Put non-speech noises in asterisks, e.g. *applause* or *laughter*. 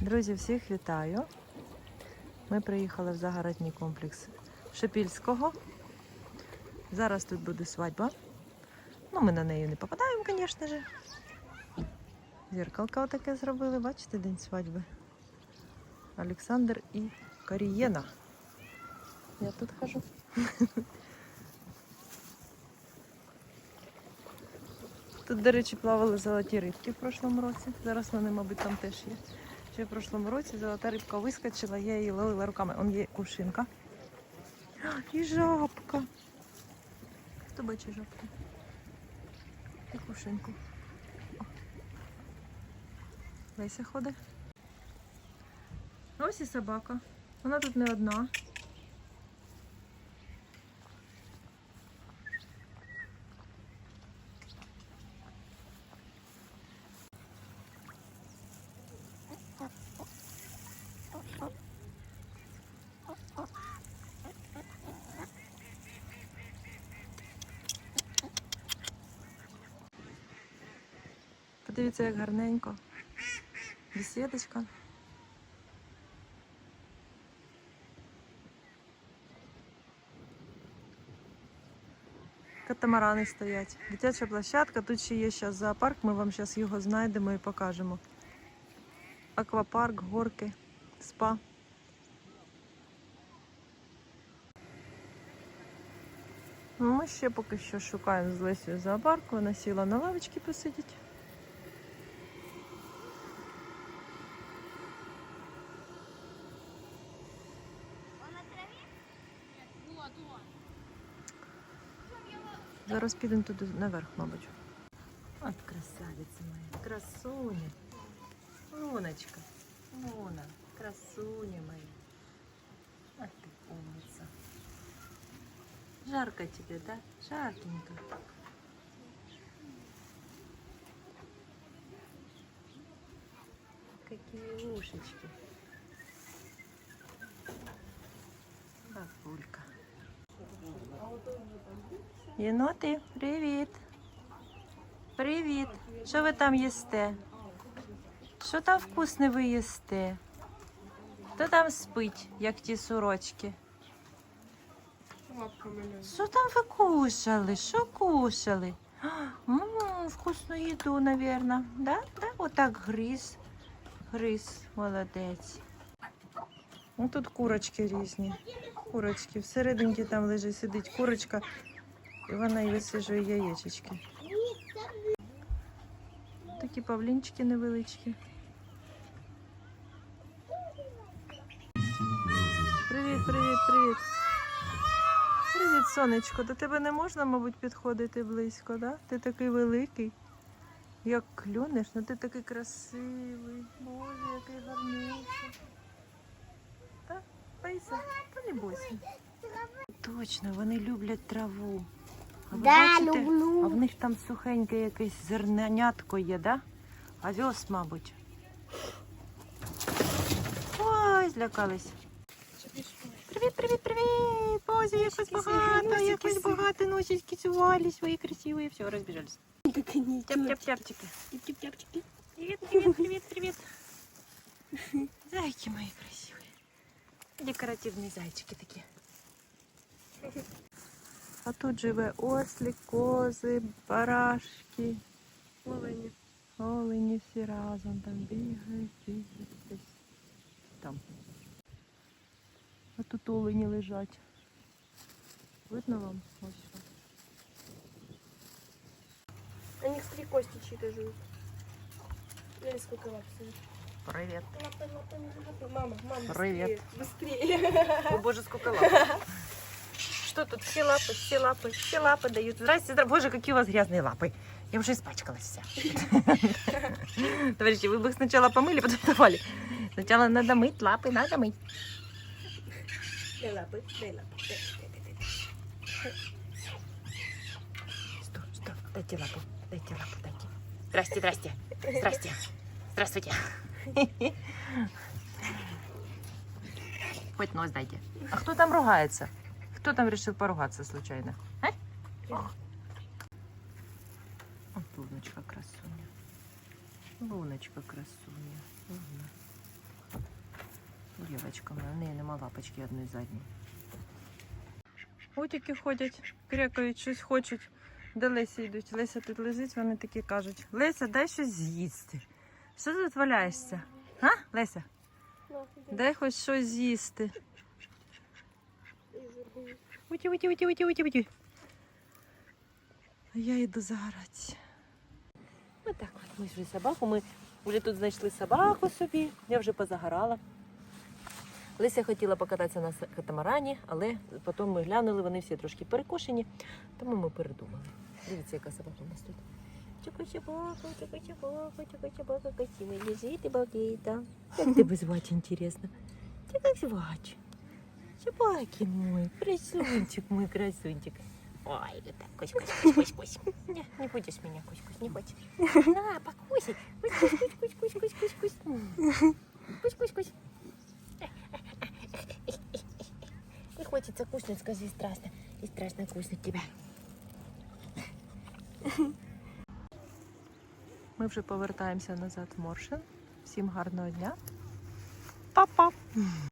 Друзі, всіх вітаю. Ми приїхали в загородній комплекс Шепільського. Зараз тут буде свадьба. Ну, ми на неї не попадаємо, звісно ж. Зеркалка отаке зробили, бачите, день свадьби. Олександр і Карієна. Я тут хожу. Тут, до речі, плавали золоті рибки в прошлому році. Зараз вони, мабуть, там теж є. Ще в прошлому році золота рибка вискочила, я її ловила руками. Он є кувшинка. *gasps* І жабка. Хто бачить жабку? І кувшинку. Леся ходить. Ось і собака. Вона тут не одна. Подивіться, як гарненько. Бесідочка. Катамарани стоять. Дитяча площадка. Тут ще є зараз зоопарк. Ми вам зараз його знайдемо і покажемо. Аквапарк, горки, спа. Ну, Ми ще поки що шукаємо з Лесією зоопарк. Вона сіла на лавочці посидіти. Зараз підемо туди наверх, мабуть. От красавиця моя, красуня. Луночка, Луна, красуня моя. Ах ты умница. Жарко тебе, да? Жаркенько. Какие ушечки. Бабулька. Єноти, привіт. Привіт. Що ви там їсте? Що там вкусне ви їсте? Хто там спить, як ті сорочки? Що там ви кушали? Що кушали? Ммм, вкусну їду, навірно. Да? Да? Отак гриз. Гриз, молодець. Ну тут курочки різні. Курочки. Всерединки там лежить, сидить курочка, і вона і висижує яєчечки. Такі павлінчики невеличкі. Привіт, привіт, привіт. Привіт, сонечко. До тебе не можна, мабуть, підходити близько, да? Ти такий великий. Як клюнеш, ну ти такий красивий. Боже, який гарніший. Так, Пейса, та не бойся. Точно, вони люблять траву. А ви Да, бачите? люблю. А в них там сухеньке якесь зернятко є, да? Овес, мабуть. Ой, злякались. Привіт, привіт, привіт! Боже, якось багато, якось багато носички сували свої красиві. Все, розбіжались. Как они Тяп-тяп-тяпчики. тяп-тяпчики. Привет, привет, привет, привет. Зайки мои красивые. Декоративные зайчики такі. А тут живе ослик, кози, барашки, Олені. олені всі разом там бігають, бігають десь там. А тут олені лежать. Видно вам? Ось що. У них три кости чьи-то живут. Или сколько лапсов? Привіт. Лапы, лапы, лапы. Мама, мама, Привет. быстрее. Быстрее. О боже, сколько лап. *laughs* Что тут? Все лапы, все лапы, все лапы дают. Здрасте, здрасте. Боже, какие у вас грязные лапы. Я уже испачкалась вся. *laughs* Товарищи, вы бы их сначала помыли, потом давали. Сначала надо мыть лапы, надо мыть. Дай лапы, дай лапы. дай, дай, дай, дай. Что, что? Дайте лапу, дайте лапу, дайте. Здрасте, здрасте, здрасте. Здравствуйте. *laughs* Хоть нос дайте. А кто там ругается? Кто там решил поругаться случайно? А? Вот Луночка красуня. Луночка красуня. Луна. дівчатками. У неї нема лапочки одної задньої. Утіки ходять, крякають, щось хочуть. Де Леся йдуть? Леся тут лежить, вони такі кажуть: Леся, дай щось з'їсти. Що ти тут валяєшся? А, Леся? Дай хоч щось з'їсти. И. Уті, уті, уті, уті, уті, уті. А я йду загорати. Так от, ми вже собаку. Ми вже тут знайшли собаку собі. Я вже позагорала. Леся хотіла покататися на катамарані, але потім ми глянули, вони всі трошки перекошені, тому ми передумали. Дивіться, яка собака у нас тут. Чуку-чубаку, чуку-чубаку, чуку-чубаку, красивий лежить і бакіта. Як тебе звати, інтересно? Ти звати? Чубакин мой, красунчик мой, красунчик. Ой, так, кусь, кусь, кусь, кусь, кусь. Не, не будешь меня, кусь, кусь, не хочешь. На, покусай. Кусь, кусь, кусь, кусь, кусь, кусь, кусь, кусь. Кусь, кусь, кусь. Не хочется куснуть, скажи, страшно. И страшно куснуть тебя. Ми вже повертаємося назад в Моршин. Всім гарного дня. Па-па!